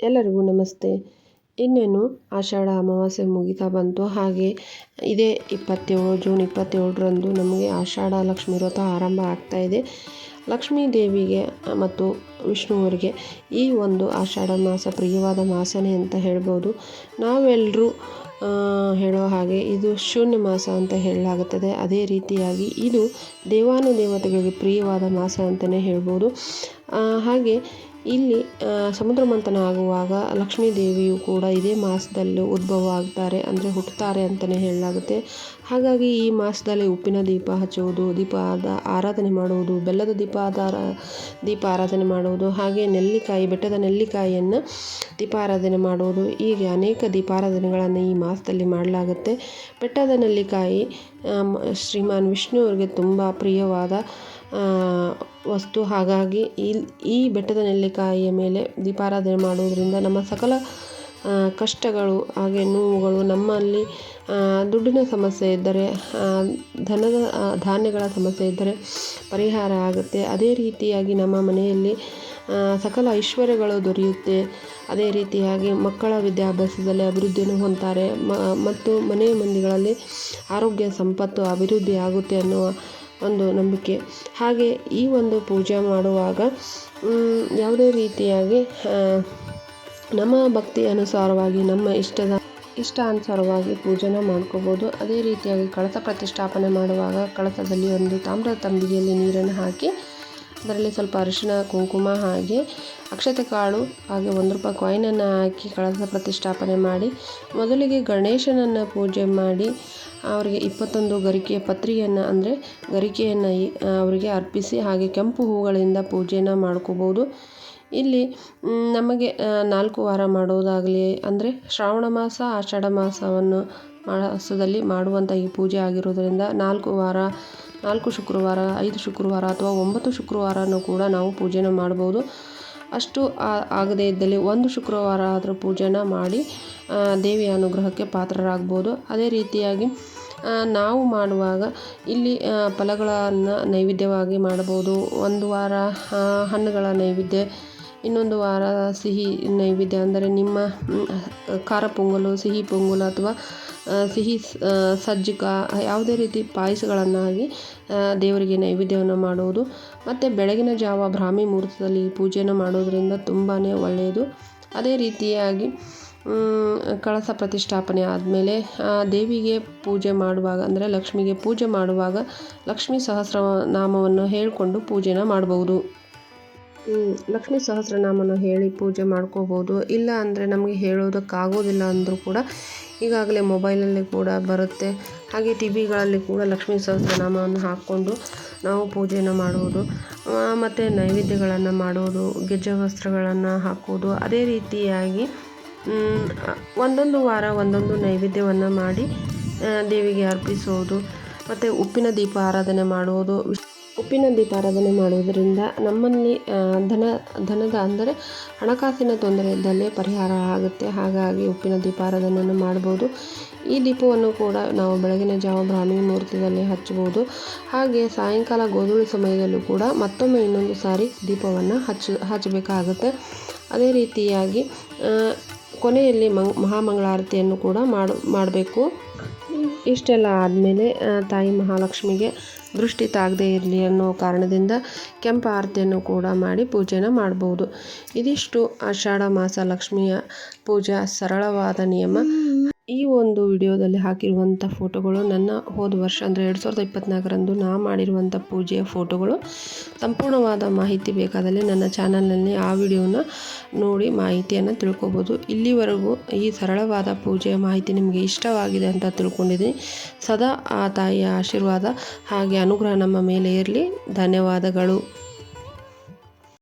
ಎಲ್ಲರಿಗೂ ನಮಸ್ತೆ. ಇನ್ನೇನು? ಆಷಾಢ ಅಮಾವಾಸ್ಯೆ ಮುಗಿತಾ ಬಂತು. ಹಾಗೆ ಇದೇ ಇಪ್ಪತ್ತೇಳು, ಜೂನ್ ಇಪ್ಪತ್ತೇಳರಂದು ನಮಗೆ ಆಷಾಢ ಲಕ್ಷ್ಮೀ ವ್ರತ ಆರಂಭ ಆಗ್ತಾ ಇದೆ. ಲಕ್ಷ್ಮೀ ದೇವಿಗೆ ಮತ್ತು ವಿಷ್ಣುವರಿಗೆ ಈ ಒಂದು ಆಷಾಢ ಮಾಸ ಪ್ರಿಯವಾದ ಮಾಸನೇ ಅಂತ ಹೇಳ್ಬೋದು. ನಾವೆಲ್ಲರೂ ಹೇಳೋ ಹಾಗೆ ಇದು ಶೂನ್ಯ ಮಾಸ ಅಂತ ಹೇಳಲಾಗುತ್ತದೆ. ಅದೇ ರೀತಿಯಾಗಿ ಇದು ದೇವಾನುದೇವತೆಗಳಿಗೆ ಪ್ರಿಯವಾದ ಮಾಸ ಅಂತಲೇ ಹೇಳ್ಬೋದು. ಹಾಗೆ ಇಲ್ಲಿ ಸಮುದ್ರ ಮಂಥನ ಆಗುವಾಗ ಲಕ್ಷ್ಮೀ ದೇವಿಯು ಕೂಡ ಇದೇ ಮಾಸದಲ್ಲಿ ಉದ್ಭವ ಆಗ್ತಾರೆ ಅಂದರೆ ಹುಟ್ಟುತ್ತಾರೆ ಅಂತಲೇ ಹೇಳಲಾಗುತ್ತೆ. ಹಾಗಾಗಿ ಈ ಮಾಸದಲ್ಲಿ ಉಪ್ಪಿನ ದೀಪ ಹಚ್ಚುವುದು, ದೀಪ ಆರಾಧನೆ ಮಾಡುವುದು, ಬೆಲ್ಲದ ದೀಪ ದೀಪ ಆರಾಧನೆ ಮಾಡುವುದು, ಹಾಗೆ ನೆಲ್ಲಿಕಾಯಿ, ಬೆಟ್ಟದ ನೆಲ್ಲಿಕಾಯಿಯನ್ನು ದೀಪಾರಾಧನೆ ಮಾಡುವುದು, ಹೀಗೆ ಅನೇಕ ದೀಪಾರಾಧನೆಗಳನ್ನು ಈ ಮಾಸದಲ್ಲಿ ಮಾಡಲಾಗುತ್ತೆ. ಬೆಟ್ಟದ ನೆಲ್ಲಿಕಾಯಿ ಶ್ರೀಮಾನ್ ವಿಷ್ಣುವಿಗೆ ತುಂಬ ಪ್ರಿಯವಾದ ವಸ್ತು. ಹಾಗಾಗಿ ಈ ಬೆಟ್ಟದ ನೆಲ್ಲಿಕಾಯಿಯ ಮೇಲೆ ದೀಪಾರಾಧನೆ ಮಾಡುವುದರಿಂದ ನಮ್ಮ ಸಕಲ ಕಷ್ಟಗಳು, ಹಾಗೆ ನೋವುಗಳು ನಮ್ಮಲ್ಲಿ ದುಡ್ಡಿನ ಸಮಸ್ಯೆ ಇದ್ದರೆ ಧನದ ಧಾನ್ಯಗಳ ಸಮಸ್ಯೆ ಇದ್ದರೆ ಪರಿಹಾರ ಆಗುತ್ತೆ. ಅದೇ ರೀತಿಯಾಗಿ ನಮ್ಮ ಮನೆಯಲ್ಲಿ ಸಕಲ ಐಶ್ವರ್ಯಗಳು ದೊರೆಯುತ್ತೆ. ಅದೇ ರೀತಿಯಾಗಿ ಮಕ್ಕಳ ವಿದ್ಯಾಭ್ಯಾಸದಲ್ಲಿ ಅಭಿವೃದ್ಧಿಯನ್ನು ಹೊಂದ್ತಾರೆ. ಮತ್ತು ಮನೆ ಮಂದಿಗಳಲ್ಲಿ ಆರೋಗ್ಯ, ಸಂಪತ್ತು, ಅಭಿವೃದ್ಧಿ ಆಗುತ್ತೆ ಅನ್ನುವ ಒಂದು ನಂಬಿಕೆ. ಹಾಗೆ ಈ ಒಂದು ಪೂಜೆ ಮಾಡುವಾಗ ಯಾವುದೇ ರೀತಿಯಾಗಿ ನಮ್ಮ ಭಕ್ತಿ ಅನುಸಾರವಾಗಿ, ನಮ್ಮ ಇಷ್ಟದ ಇಷ್ಟಾನುಸಾರವಾಗಿ ಪೂಜೆನ ಮಾಡ್ಕೋಬೋದು. ಅದೇ ರೀತಿಯಾಗಿ ಕಳಸ ಪ್ರತಿಷ್ಠಾಪನೆ ಮಾಡುವಾಗ ಕಳಸದಲ್ಲಿ ಒಂದು ತಾಮ್ರದ ತಂಬಿಗೆಯಲ್ಲಿ ನೀರನ್ನು ಹಾಕಿ, ಅದರಲ್ಲಿ ಸ್ವಲ್ಪ ಅರಿಶಿಣ, ಕುಂಕುಮ ಹಾಗೆ ಅಕ್ಷತೆ ಕಾಳು ಹಾಗೆ ಒಂದು ರೂಪಾಯಿ ಕಾಯಿನನ್ನು ಹಾಕಿ ಕಳಸ ಪ್ರತಿಷ್ಠಾಪನೆ ಮಾಡಿ, ಮೊದಲಿಗೆ ಗಣೇಶನನ್ನು ಪೂಜೆ ಮಾಡಿ ಅವರಿಗೆ ಇಪ್ಪತ್ತೊಂದು ಗರಿಕೆಯ ಪತ್ರಿಯನ್ನು ಅಂದರೆ ಗರಿಕೆಯನ್ನು ಅವರಿಗೆ ಅರ್ಪಿಸಿ ಹಾಗೆ ಕೆಂಪು ಹೂಗಳಿಂದ ಪೂಜೆಯನ್ನು ಮಾಡ್ಕೋಬೋದು ಇಲ್ಲಿ ನಮಗೆ ನಾಲ್ಕು ವಾರ ಮಾಡೋದಾಗಲಿ, ಅಂದರೆ ಶ್ರಾವಣ ಮಾಸ, ಆಷಾಢ ಮಾಸವನ್ನು ಮಾಸದಲ್ಲಿ ಮಾಡುವಂಥ ಈ ಪೂಜೆ ಆಗಿರೋದರಿಂದ ನಾಲ್ಕು ವಾರ, ನಾಲ್ಕು ಶುಕ್ರವಾರ, ಐದು ಶುಕ್ರವಾರ ಅಥವಾ ಒಂಬತ್ತು ಶುಕ್ರವಾರನೂ ಕೂಡ ನಾವು ಪೂಜೆನ ಮಾಡ್ಬೋದು. ಅಷ್ಟು ಆಗದೇ ಇದ್ದಲ್ಲಿ ಒಂದು ಶುಕ್ರವಾರ ಆದರೂ ಪೂಜೆನ ಮಾಡಿ ದೇವಿಯ ಅನುಗ್ರಹಕ್ಕೆ ಪಾತ್ರರಾಗ್ಬೋದು. ಅದೇ ರೀತಿಯಾಗಿ ನಾವು ಮಾಡುವಾಗ ಇಲ್ಲಿ ಫಲಗಳನ್ನು ನೈವೇದ್ಯವಾಗಿ ಮಾಡಬಹುದು. ಒಂದು ವಾರ ಹಣ್ಣುಗಳ ನೈವೇದ್ಯ ಇನ್ನೊಂದು ವಾರ ಸಿಹಿ ನೈವೇದ್ಯ ಅಂದರೆ ನಿಮ್ಮ ಖಾರ ಪೊಂಗಲು, ಸಿಹಿ ಪೊಂಗಲು ಅಥವಾ ಸಿಹಿ ಸಜ್ಜಿಕ ಯಾವುದೇ ರೀತಿ ಪಾಯಸಗಳನ್ನಾಗಿ ದೇವರಿಗೆ ನೈವೇದ್ಯವನ್ನು ಮಾಡುವುದು. ಮತ್ತು ಬೆಳಗಿನ ಜಾವ ಬ್ರಾಹ್ಮಿ ಮುಹೂರ್ತದಲ್ಲಿ ಪೂಜೆಯನ್ನು ಮಾಡೋದರಿಂದ ತುಂಬಾ ಒಳ್ಳೆಯದು. ಅದೇ ರೀತಿಯಾಗಿ ಕಳಸ ಪ್ರತಿಷ್ಠಾಪನೆ ಆದಮೇಲೆ ದೇವಿಗೆ ಪೂಜೆ ಮಾಡುವಾಗ ಅಂದರೆ ಲಕ್ಷ್ಮಿಗೆ ಪೂಜೆ ಮಾಡುವಾಗ ಲಕ್ಷ್ಮೀ ಸಹಸ್ರನಾಮವನ್ನು ಹೇಳಿಕೊಂಡು ಪೂಜೆನ ಮಾಡ್ಬೋದು ಲಕ್ಷ್ಮೀ ಸಹಸ್ರನಾಮನ ಹೇಳಿ ಪೂಜೆ ಮಾಡ್ಕೋಬೋದು. ಇಲ್ಲ ಅಂದರೆ ನಮಗೆ ಹೇಳೋದಕ್ಕಾಗೋದಿಲ್ಲ ಅಂದರೂ ಕೂಡ ಈಗಾಗಲೇ ಮೊಬೈಲಲ್ಲಿ ಕೂಡ ಬರುತ್ತೆ. ಹಾಗೆ ಟಿ ವಿಗಳಲ್ಲಿ ಕೂಡ ಲಕ್ಷ್ಮೀ ಸಹಸ್ರನಾಮವನ್ನು ಹಾಕ್ಕೊಂಡು ನಾವು ಪೂಜೆಯನ್ನು ಮಾಡುವುದು. ಮತ್ತು ನೈವೇದ್ಯಗಳನ್ನು ಮಾಡುವುದು ಗೆಜ್ಜೆ ವಸ್ತ್ರಗಳನ್ನು ಹಾಕುವುದು. ಅದೇ ರೀತಿಯಾಗಿ ಒಂದೊಂದು ವಾರ ಒಂದೊಂದು ನೈವೇದ್ಯವನ್ನು ಮಾಡಿ ದೇವಿಗೆ ಅರ್ಪಿಸುವುದು. ಮತ್ತು ಉಪ್ಪಿನ ದೀಪ ಆರಾಧನೆ ಮಾಡುವುದು. ಉಪ್ಪಿನ ದೀಪಾರಾಧನೆ ಮಾಡುವುದರಿಂದ ನಮ್ಮಲ್ಲಿ ಧನ, ಧನದ ಅಂದರೆ ಹಣಕಾಸಿನ ತೊಂದರೆ ಇದ್ದಲ್ಲೇ ಪರಿಹಾರ ಆಗುತ್ತೆ. ಹಾಗಾಗಿ ಉಪ್ಪಿನ ದೀಪಾರಾಧನೆಯನ್ನು ಮಾಡ್ಬೋದು. ಈ ದೀಪವನ್ನು ಕೂಡ ನಾವು ಬೆಳಗಿನ ಜಾವ ಬ್ರಾಹ್ಮಿ ಮುಹೂರ್ತದಲ್ಲಿ ಹಚ್ಚಬಹುದು. ಹಾಗೆ ಸಾಯಂಕಾಲ ಗೋಧೂಳು ಸಮಯದಲ್ಲೂ ಕೂಡ ಮತ್ತೊಮ್ಮೆ ಇನ್ನೊಂದು ಸಾರಿ ದೀಪವನ್ನು ಹಚ್ಚ, ಹಚ್ಚಬೇಕಾಗುತ್ತೆ. ಅದೇ ರೀತಿಯಾಗಿ ಕೊನೆಯಲ್ಲಿ ಮಂಗ್, ಮಹಾಮಂಗಳಾರತಿಯನ್ನು ಕೂಡ ಮಾಡು, ಮಾಡಬೇಕು. ಇಷ್ಟೆಲ್ಲ ಆದಮೇಲೆ ತಾಯಿ ಮಹಾಲಕ್ಷ್ಮಿಗೆ ದೃಷ್ಟಿ ತಾಗದೇ ಇರಲಿ ಅನ್ನೋ ಕಾರಣದಿಂದ ಕೆಂಪು ಆರತಿಯನ್ನು ಕೂಡ ಮಾಡಿ ಪೂಜೆನ ಮಾಡ್ಬೋದು. ಇದಿಷ್ಟು ಆಷಾಢ ಮಾಸ ಲಕ್ಷ್ಮಿಯ ಪೂಜಾ ಸರಳವಾದ ನಿಯಮ. ಈ ಒಂದು ವಿಡಿಯೋದಲ್ಲಿ ಹಾಕಿರುವಂಥ ಫೋಟೋಗಳು ನನ್ನ ಹೋದ ವರ್ಷ, ಅಂದರೆ ಎರಡು ಸಾವಿರದ ಇಪ್ಪತ್ತ್ನಾಲ್ಕರಂದು ನಾ ಮಾಡಿರುವಂಥ ಪೂಜೆಯ ಫೋಟೋಗಳು. ಸಂಪೂರ್ಣವಾದ ಮಾಹಿತಿ ಬೇಕಾದಲ್ಲಿ ನನ್ನ ಚಾನಲ್ನಲ್ಲಿ ಆ ವಿಡಿಯೋನ ನೋಡಿ ಮಾಹಿತಿಯನ್ನು ತಿಳ್ಕೊಬೋದು. ಇಲ್ಲಿವರೆಗೂ ಈ ಸರಳವಾದ ಪೂಜೆಯ ಮಾಹಿತಿ ನಿಮಗೆ ಇಷ್ಟವಾಗಿದೆ ಅಂತ ತಿಳ್ಕೊಂಡಿದ್ದೀನಿ. ಸದಾ ಆ ತಾಯಿಯ ಆಶೀರ್ವಾದ, ಹಾಗೆ ಅನುಗ್ರಹ ನಮ್ಮ ಮೇಲೆ ಇರಲಿ. ಧನ್ಯವಾದಗಳು.